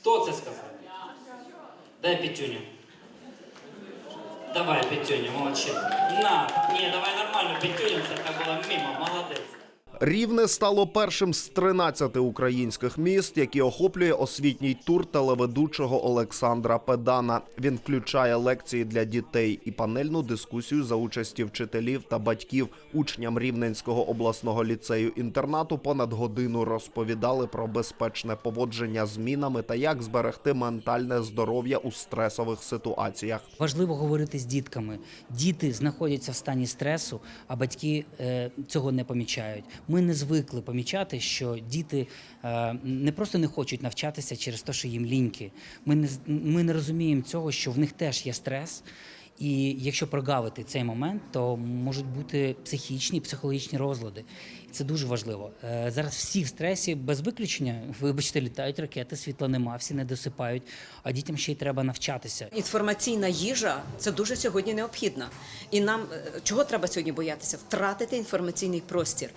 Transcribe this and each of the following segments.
Хто це сказав? Дай п'ятюню. Давай п'ятюню, молодчина. На, ні, давай нормально, п'ятюню, це так було мимо, молодець. Рівне стало першим з 13 українських міст, які охоплює освітній тур телеведучого Олександра Педана. Він включає лекції для дітей і панельну дискусію за участі вчителів та батьків. Учням Рівненського обласного ліцею інтернату понад годину розповідали про безпечне поводження з мінами та як зберегти ментальне здоров'я у стресових ситуаціях. Важливо говорити з дітками. Діти знаходяться в стані стресу, а батьки е, цього не помічають. Ми не звикли помічати, що діти е, не просто не хочуть навчатися через те, що їм ліньки. Ми не, ми не розуміємо цього, що в них теж є стрес. І якщо прогавити цей момент, то можуть бути психічні, психологічні розлади. І це дуже важливо. Е, Зараз всі в стресі без виключення. Вибачте, літають ракети, світла нема, всі не досипають. А дітям ще й треба навчатися. Інформаційна їжа це дуже сьогодні необхідно. І нам е, чого треба сьогодні боятися? Втратити інформаційний простір.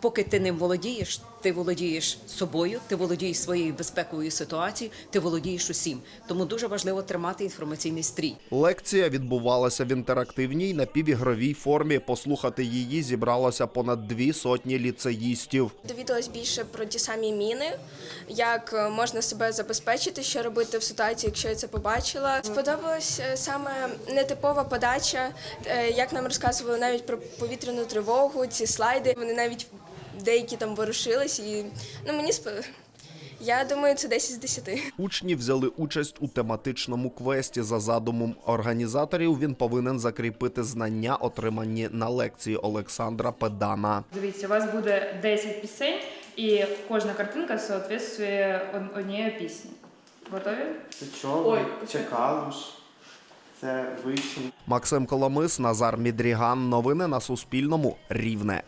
Поки ти ним володієш, ти володієш собою, ти володієш своєю безпековою ситуацією, ти володієш усім. Тому дуже важливо тримати інформаційний стрій. Лекція відбувалася в інтерактивній напівігровій формі. Послухати її зібралося понад дві сотні ліцеїстів. Довідалась більше про ті самі міни, як е, можна себе забезпечити, що робити в ситуації, якщо я це побачила. Сподобалась е, саме нетипова подача, е, як нам розказували навіть про повітряну тривогу, ці слайди. Вони навіть деякі там ворушились, і ну мені сп... я думаю, це 10 з 10. Учні взяли участь у тематичному квесті. За задумом організаторів він повинен закріпити знання, отримані на лекції Олександра Педана. Дивіться, у вас буде 10 пісень, і кожна картинка соответствує однієї пісні. Готові? Це чого? Чекали ж. Це вищий Максим Коломис, Назар Мідріган. Новини на Суспільному. Рівне.